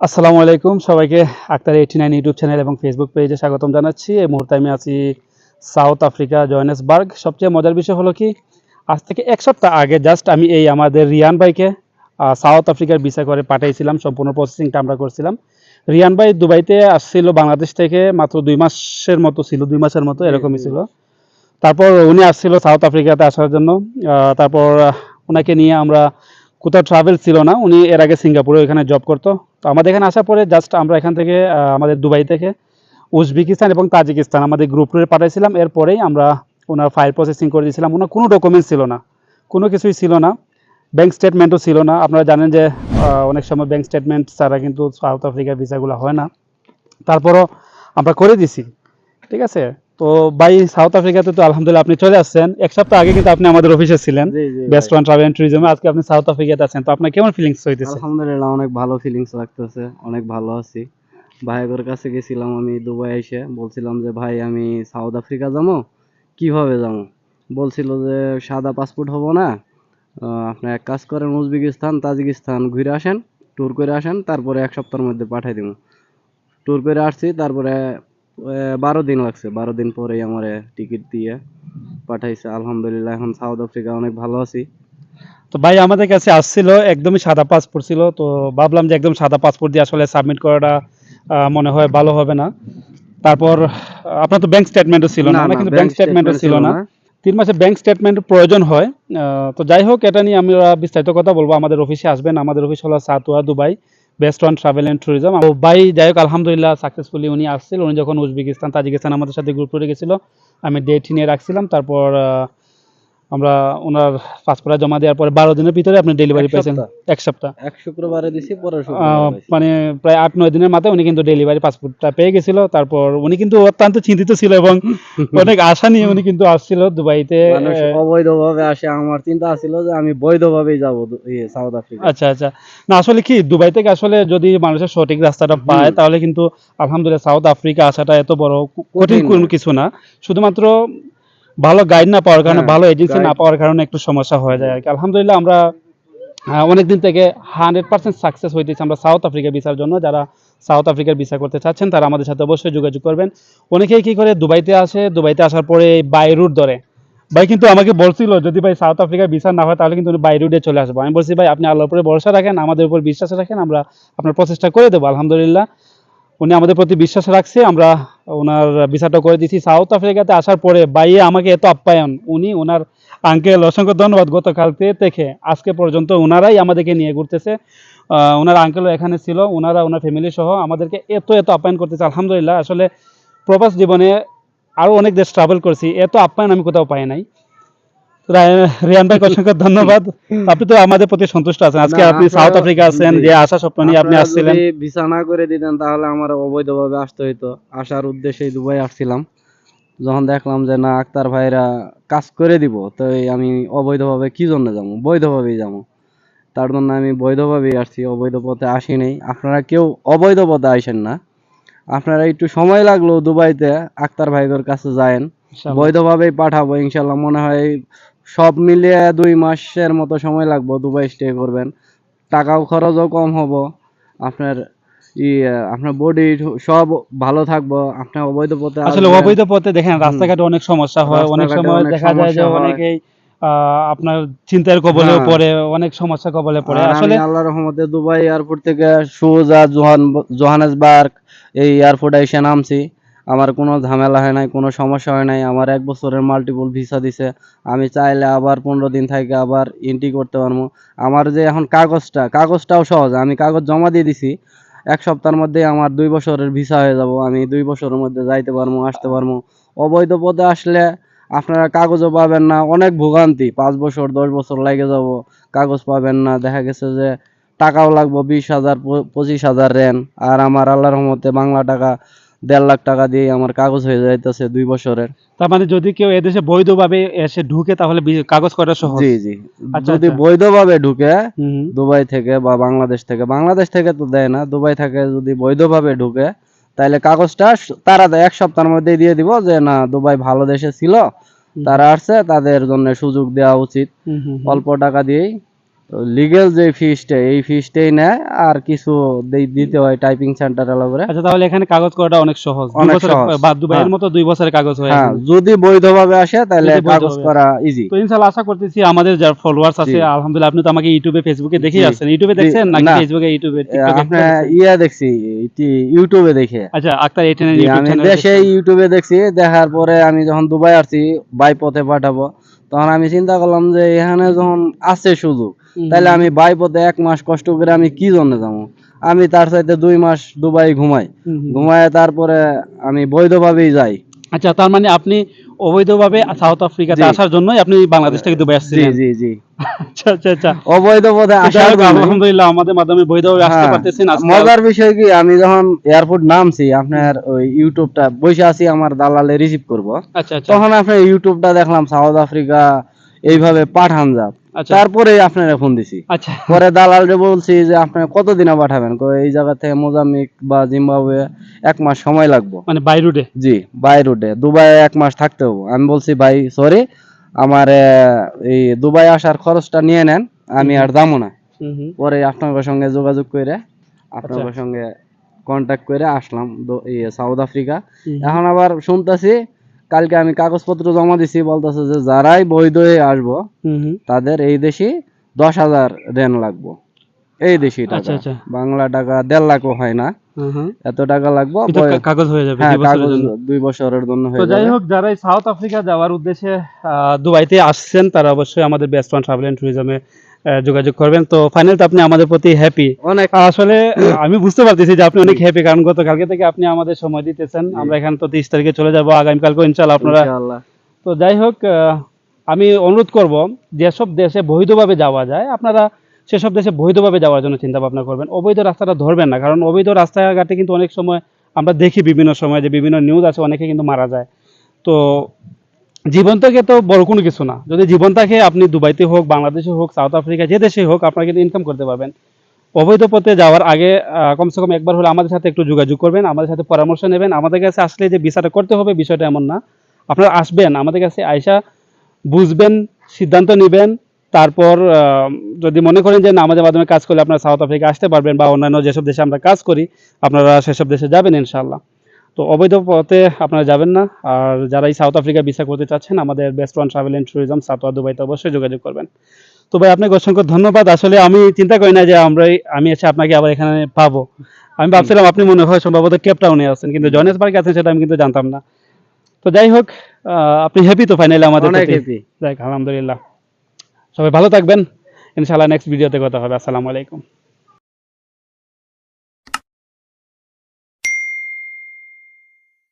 আসসালামু আলাইকুম সবাইকে Akhtar eighty nine YouTube channel এবং ফেসবুক পেজে স্বাগতম জানাচ্ছি। এই মুহূর্তে আমি আছি সাউথ আফ্রিকা জয়নেসবার্গ সবচেয়ে মজার বিষয় হলো কি আজ থেকে এক সপ্তাহ আগে জাস্ট আমি এই আমাদের রিয়ান ভাইকে সাউথ আফ্রিকার ভিসা করে পাঠিয়েছিলাম সম্পূর্ণ প্রসেসিংটা আমরা করছিলাম। রিয়ান ভাই দুবাইতে আসছিল বাংলাদেশ থেকে মাত্র দুই মাসের মতো ছিল দুই মাসের মতো এরকমই ছিল। তারপর উনি আসছিল সাউথ আফ্রিকাতে আসার জন্য তারপর ওনাকে নিয়ে আমরা কোথাও ট্রাভেল ছিল না, উনি এর আগে সিঙ্গাপুরে এখানে জব করতো। তো আমাদের এখানে আসার পরে জাস্ট আমরা এখান থেকে আমাদের দুবাই থেকে উজবেকিস্তান এবং তাজিকিস্তান আমাদের গ্রুপ পাঠাইছিলাম। এরপরেই আমরা ওনার ফাইল প্রসেসিং করে দিয়েছিলাম। ওনার কোনো ডকুমেন্টস ছিল না, কোনো কিছুই ছিল না ব্যাংক স্টেটমেন্টও ছিল না। আপনারা জানেন যে অনেক সময় ব্যাংক স্টেটমেন্ট ছাড়া কিন্তু সাউথ আফ্রিকার ভিসাগুলো হয় না। তারপরও আমরা করে দিছি, ঠিক আছে? তো ভাই সাউথ আফ্রিকাতে তো আলহামদুলিল্লাহ আপনি চলে আসছেন। এক সপ্তাহ আগে কিন্তু আপনি আমাদের অফিসে ছিলেন। বেস্ট ওয়ান ট্রাভেল এন্ড ট্যুরিজমে আজকে আপনি সাউথ আফ্রিকাতে আছেন। তো আপনার কেমন ফিলিংস হইতেছে? আলহামদুলিল্লাহ অনেক ভালো ফিলিংস লাগতেছে। অনেক ভালো আছি। ভাইয়ের কাছে গেছিলাম আমি দুবাই এসে। বলছিলাম যে ভাই আমি সাউথ আফ্রিকা যাব? কীভাবে যাব? বলছিল যে সাদা পাসপোর্ট হব না। আপনি এক কাজ করেন উজবেকিস্তান তাজিকিস্তান ঘুরে আসেন ট্যুর করে আসেন তারপরে এক সপ্তাহের মধ্যে পাঠিয়ে দিব। ট্যুর করে আসছি তারপরে বারো দিন লাগছে। বারো দিন পরেই আমার টিকিট দিয়ে পাঠাইছে। আলহামদুলিল্লাহ এখন সাউথ আফ্রিকা অনেক ভালো আছি। তো ভাই আমাদের কাছে আসছিল একদমই সাদা পাসপোর্ট ছিল। তো ভাবলাম যে একদম সাদা পাসপোর্ট দিয়ে আসলে সাবমিট করাটা মনে হয় ভালো হবে না। তারপর আপনার তো ব্যাংক স্টেটমেন্টও ছিল না। কিন্তু ব্যাংক স্টেটমেন্টও ছিল না। তিন মাসে ব্যাংক স্টেটমেন্ট প্রয়োজন হয়। তো যাই হোক এটা নিয়ে আমরা বিস্তারিত কথা বলব। আমাদের অফিসে আসবেন। আমাদের অফিস হলো Satwa Dubai. Best one travel and tourism. ও ভাই, যাই হোক, আলহামদুলিল্লাহ সাকসেসফুলি উনি আসছিল। উনি যখন উজবেকিস্তান, তাজিকিস্তান আমাদের সাথে গ্রুপ করে গেছিল, আমি ডেট নিয়ে রাখছিলাম। তারপর আমরা ওনার পাসপোর্ট জমা দেওয়ার পরে বারো দিনের ভিতরে আপনি ডেলিভারি পেয়েছেন এক সপ্তাহ। এক শুক্রবারে দিছি। মানে প্রায় আট নয় দিনের মাথায় উনি কিন্তু ডেলিভারি পাসপোর্টটা পেয়ে গেছিল। তারপর উনি কিন্তু অত্যন্ত চিন্তিত ছিল এবং অনেক আশা নিয়ে উনি কিন্তু আসছিল দুবাইতে অবৈধভাবে আসে আমার চিন্তা ছিল যে আমি বৈধভাবেই যাব সাউথ আফ্রিকা। আচ্ছা আচ্ছা। না আসলে কি দুবাই থেকে আসলে যদি মানুষের সঠিক রাস্তাটা পায় তাহলে কিন্তু আলহামদুলিল্লাহ সাউথ আফ্রিকা আসাটা এত বড় কঠিন কঠিন কোনো কিছু না। শুধুমাত্র ভালো গাইড না পাওয়ার কারণে হ্যাঁ, ভালো এজেন্সি না পাওয়ার কারণে একটু সমস্যা হয়ে যায় আর কি আলহামদুলিল্লাহ আমরা অনেক দিন থেকে হান্ড্রেড পার্সেন্ট সাকসেস হইতেছি আমরা সাউথ আফ্রিকা ভিসার জন্য। যারা সাউথ আফ্রিকার ভিসা করতে চাচ্ছেন তারা আমাদের সাথে অবশ্যই যোগাযোগ করবেন। অনেকেই কি করে দুবাইতে আসে দুবাইতে আসার পরে বাই রুট ধরে। ভাই কিন্তু আমাকে বলছিল যদি ভাই সাউথ আফ্রিকার ভিসা না হয় তাহলে কিন্তু বাই রুটে চলে আসব। আমি বলছি ভাই আপনি আল্লাহর উপরে ভরসা রাখেন আমাদের উপর বিশ্বাস রাখেন আমরা আপনার প্রচেষ্টা করে দেবো। আলহামদুলিল্লাহ। উনি আমাদের প্রতি বিশ্বাস রাখছে, আমরা ওনার ভিসাটা করে দিচ্ছি সাউথ আফ্রিকাতে। আসার পরে বাইয়ে আমাকে এত আপ্যায়ন। উনি ওনার আঙ্কেল অসংখ্য ধন্যবাদ গতকালকে থেকে আজকে পর্যন্ত ওনারাই আমাদেরকে নিয়ে ঘুরতেছে। ওনার আঙ্কেলও এখানে ছিল ওনারা ওনার ফ্যামিলি সহ আমাদেরকে এত এত আপ্যায়ন করতেছে। আলহামদুলিল্লাহ, আসলে প্রবাস জীবনে আরও অনেক দেশ ট্রাভেল করছি। এত আপ্যায়ন আমি কোথাও পাই নাই। রিয়ান ভাই অসংখ্য ধন্যবাদ। আপনি তো আমাদের প্রতি সন্তুষ্ট আছেন। আজকে আপনি সাউথ আফ্রিকা আছেন যে আশা স্বপ্ন নিয়ে আপনি আসছিলেন। ভিসা না করে দিতেন তাহলে আমার অবৈধভাবে আসতে হইতো। আসার উদ্দেশ্যেই দুবাই আসছিলাম। যখন দেখলাম যে না আক্তার ভাইরা কাজ করে দিব তো আমি অবৈধভাবে কি জন্য যাব? বৈধভাবেই যাব। তার জন্য আমি বৈধভাবেই আসছি অবৈধ পথে আসি নাই। আপনারা কেউ অবৈধ পথে আসেন না। আপনারা একটু সময় লাগল দুবাইতে আক্তার ভাইদের কাছে যায়েন। বৈধভাবেই পাঠাবো ইনশাল্লাহ। মনে হয় সব মিলিয়ে দুই মাসের মতো সময় লাগবে দুবাই স্টে করবেন। টাকাও খরচও কম হব। আপনার আপনার বডি সব ভালো থাকব। আপনার অবৈধ পথে আসলে অবৈধ পথে দেখেন রাস্তাঘাটে অনেক সমস্যা হয়। অনেক সময় দেখা যায় যে অনেকেই আপনার চিন্তার কবলেও হ্যাঁ। পড়ে অনেক সমস্যা কবলে পড়ে। আসলে আল্লাহর রহমতে দুবাই এয়ারপোর্ট থেকে সোজা জোহান জোহানেসবার্গ এই এয়ারপোর্টে এসে নামছি। আমার কোনো ঝামেলা হয় নাই, কোনো সমস্যা হয় নাই। আমার এক বছরের মাল্টিপল ভিসা দিছে। আমি চাইলে আবার পনেরো দিন থেকে আবার এন্ট্রি করতে পারব। আমার যে এখন কাগজটা, কাগজটাও সহজ। আমি কাগজ জমা দিয়ে দিছি। এক সপ্তাহের মধ্যে আমার দুই বছরের ভিসা হয়ে যাব। আমি দুই বছরের মধ্যে যাইতে পারব, আসতে পারব। অবৈধ পথে আসলে আপনারা কাগজও পাবেন না। অনেক ভোগান্তি। পাঁচ বছর, দশ বছর লাগে যাব। কাগজ পাবেন না। দেখা গেছে যে টাকাও লাগবে, বিশ হাজার পঁচিশ হাজার রেন। আর আমার আল্লাহর রহমতে বাংলা টাকা দেড় লাখ টাকা দিয়ে আমার কাগজ হয়ে যাইতেছে দুই বছরের। তার মানে যদি কেউ এদেশে বৈধভাবে এসে ঢুকে তাহলে কাগজ করা সহজ। জি জি। আচ্ছা, যদি আচ্ছা। বৈধভাবে ঢুকে দুবাই থেকে বা বাংলাদেশ থেকে বাংলাদেশ থেকে তো দেয় না দুবাই থেকে যদি বৈধভাবে ঢুকে তাহলে কাগজটা তারা এক সপ্তাহের মধ্যে দিয়ে দিব যে না দুবাই ভালো দেশে ছিল। তারা আসছে তাদের জন্য সুযোগ দেওয়া উচিত। অল্প টাকা দিয়েই লিগেল যে ফিসটা এই ফিসটাই নেয় আর কিছু দিতে হয় টাইপিং সেন্টার করে। আচ্ছা তাহলে এখানে কাগজ করাটা অনেক সহজ। দুই অনেক সহজ। বা দুবাইয়ের হ্যাঁ। মতো দুই বছরের কাগজ হয়ে হ্যাঁ। যদি বৈধভাবে আসে তাহলে কাগজ করা ইজি তো ইনশাআল্লাহ আশা করতেছি আমাদের যারা ফলোয়ার্স আছে আলহামদুলিল্লাহ আপনি তো আমাকে ইউটিউবে ফেসবুকে দেখেই। আছেন ইউটিউবে দেখছেন নাকি ফেসবুকে ইউটিউবে টিকটকে আপনার ইয়া দেখছি ইউটিউবে দেখে। আচ্ছা আক্তার এইটেন জি, আমি দেশে ইউটিউবে দেখছি দেখার পরে আমি যখন দুবাই আসছি বাই পথে পাঠাবো তখন আমি চিন্তা করলাম যে এখানে যখন আছে সুযোগ তাহলে আমি বাই পথে এক মাস কষ্ট করে আমি কি জন্য যাব? আমি তার সাথে দুই মাস দুবাই ঘুমাই। ঘুমায় তারপরে আমি বৈধভাবেই যাই। আচ্ছা তার মানে আপনি অবৈধভাবে সাউথ আফ্রিকাতে আসার জন্যই আপনি বাংলাদেশ থেকে দুবাই জি জি জি। আচ্ছা আচ্ছা আচ্ছা। অবৈধ পথে আসার আলহামদুলিল্লাহ আমাদের মাধ্যমে বৈধভাবে আসতে হ্যাঁ, পারতেছেন। মজার বিষয় কি আমি যখন এয়ারপোর্ট নামছি আপনার ওই ইউটিউবটা বসে আছি আমার দালালে রিসিভ করব। আচ্ছা আচ্ছা। তখন আপনার ইউটিউবটা দেখলাম সাউথ আফ্রিকা এইভাবে পাঠান যাব আচ্ছা। তারপরে আপনারা ফোন দিছি। আচ্ছা। পরে দালালরে বলছি যে আপনার কতদিনে পাঠাবেন? এই জায়গা থেকে মোজাম্বিক বা জিম্বাবুয়ে এক মাস সময় লাগবে। মানে বাই রুটে জি বাই রুটে দুবাই এক মাস থাকতে হবে। আমি বলছি ভাই সরি আমার এই দুবাই আসার খরচটা নিয়ে নেন আমি আর দামো না। পরে আপনার সঙ্গে যোগাযোগ করে আপনার আচ্ছা। সঙ্গে কন্ট্যাক্ট করে আসলাম ইয়ে, সাউথ আফ্রিকা। এখন আবার শুনতেছি কালকে আমি কাগজপত্র জমা দিছি বলতেছে যে যারাই বৈধ হয়ে আসব তাদের এই দেশে দশ হাজার রেন লাগবো। এই দেশি আচ্ছা টাকা। আচ্ছা বাংলা টাকা দেড় লাখও হয় না। এত টাকা লাগবো কাগজ হয়ে যাবে হ্যাঁ দুই বছরের জন্য। দুই বছরের জন্য হয়ে যাই হোক যারা সাউথ আফ্রিকা যাওয়ার উদ্দেশ্যে দুবাইতে আসছেন তারা অবশ্যই আমাদের বেস্ট ওয়ান ট্রাভেল এন্ড ট্যুরিজমে যোগাযোগ করবেন। তো ফাইনাল তো আপনি আমাদের প্রতি হ্যাপি অনেক। আসলে আমি বুঝতে পারতেছি যে আপনি অনেক হ্যাপি কারণ গতকালকে থেকে আপনি আমাদের সময় দিতেছেন। আমরা এখানে তো তিরিশ তারিখে চলে যাব আগামীকালকে ইনশাল্লাহ আপনারা ইনশাআল্লাহ। তো যাই হোক আমি অনুরোধ করব যেসব দেশে বৈধভাবে যাওয়া যায় আপনারা সেসব দেশে বৈধভাবে যাওয়ার জন্য চিন্তা ভাবনা করবেন। অবৈধ রাস্তাটা ধরবেন না কারণ অবৈধ রাস্তাঘাটে কিন্তু অনেক সময় আমরা দেখি বিভিন্ন সময় যে বিভিন্ন নিউজ আছে অনেকে কিন্তু মারা যায়। তো জীবন থেকে তো বড় কোনো কিছু না। যদি জীবন থাকে আপনি দুবাইতে হোক, বাংলাদেশে হোক, সাউথ আফ্রিকা, যে দেশে হোক, আপনারা কিন্তু ইনকাম করতে পারবেন। অবৈধ পথে যাওয়ার আগে কমসে কম একবার হলে আমাদের সাথে একটু যোগাযোগ করবেন, আমাদের সাথে পরামর্শ নেবেন। আমাদের কাছে আসলে যে বিচারটা করতে হবে, বিষয়টা এমন না। আপনারা আসবেন, আমাদের কাছে আয়সা বুঝবেন, সিদ্ধান্ত নেবেন। তারপর যদি মনে করেন যে না, আমাদের মাধ্যমে কাজ করলে আপনারা সাউথ আফ্রিকা আসতে পারবেন বা অন্যান্য যেসব দেশে আমরা কাজ করি, আপনারা সেসব দেশে যাবেন ইনশাল্লাহ তো অবৈধ পথে আপনারা যাবেন না। আর যারা এই সাউথ আফ্রিকা ভিসা করতে চাচ্ছেন আমাদের best one travel and tourism Satwa দুবাইতে অবশ্যই যোগাযোগ করবেন। তো ভাই আপনাকে অসংখ্য ধন্যবাদ। আসলে আমি চিন্তা করি না যে আমরা আমি এসে আপনাকে আবার এখানে পাবো। আমি ভাবছিলাম আপনি মনে হয় সম্ভবত কেপটাউনে আছেন কিন্তু জনেসবার্গে আছেন সেটা আমি কিন্তু জানতাম না। তো যাই হোক আপনি হ্যাপি তো ফাইনালি আমাদের আলহামদুলিল্লাহ। সবাই ভালো থাকবেন। ইনশাআল্লাহ নেক্সট ভিডিওতে কথা হবে। আসসালামু আলাইকুম।